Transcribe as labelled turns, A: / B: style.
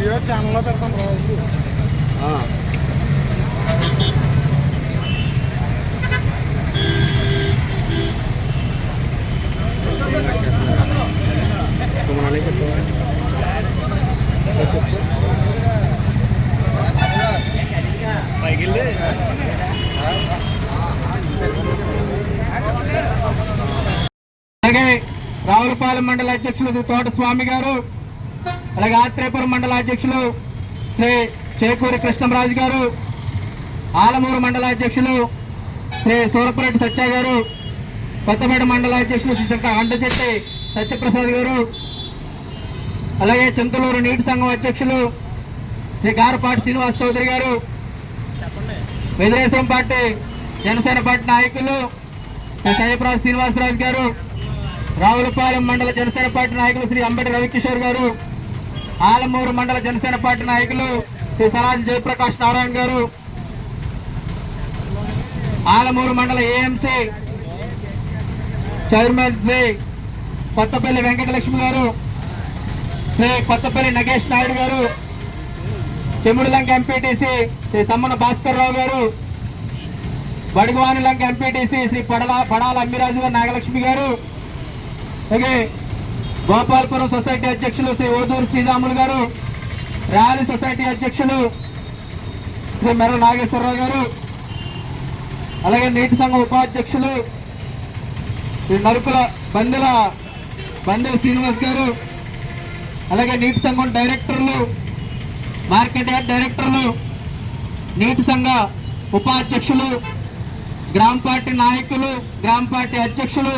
A: video ఛానల్లో పెడతాం రోజు
B: అలాగే రావులపాలెం మండల అధ్యక్షులు తోట స్వామి గారు అలాగే ఆత్రేయపురం మండల అధ్యక్షులు శ్రీ చేకూరి కృష్ణంరాజు గారు ఆలమూరు మండల అధ్యక్షులు శ్రీ సూరపురెడ్డి సత్య గారు కొత్తపేట మండల అధ్యక్షులు శ్రీ అండచెట్టి సత్యప్రసాద్ గారు అలాగే చింతలూరు నీటి సంఘం అధ్యక్షులు శ్రీ గారపాటి శ్రీనివాస్ చౌదరి గారు వెదిరేశం పార్టీ జనసేన పార్టీ నాయకులు శ్రీ జయప్రకాష్ శ్రీనివాసరాజు గారు రావులపాలెం మండల జనసేన పార్టీ నాయకులు శ్రీ అంబటి రవికిషోర్ గారు ఆలమూరు మండల జనసేన పార్టీ నాయకులు Shri సరాజ్ Jayaprakash Narayana garu Alamuru mandal AMC chairman Shri Kothapalli Venkatalakshmi garu Shri Kothapalli Nagesh Naidu garu Chemudulanka MPTC Shri Tammana Bhaskar Rao garu Baduguvanilanka MPTC Shri Padala Padala Ammiraju garu Nagalakshmi garu అలాగే Gopalpuram society అధ్యక్షులు శ్రీ ఓదూరు శ్రీరాములు గారు rally society అధ్యక్షులు శ్రీ మెర్ర నాగేశ్వరరావు గారు అలాగే నీటి సంఘం ఉపాధ్యక్షులు శ్రీ నరుకుల బందెల బందెల శ్రీనివాస్ గారు అలాగే నీటి సంఘం డైరెక్టర్లు మార్కెట్ యార్డ్ డైరెక్టర్లు నీటి సంఘ ఉపాధ్యక్షులు గ్రామ పార్టీ నాయకులు గ్రామ పార్టీ అధ్యక్షులు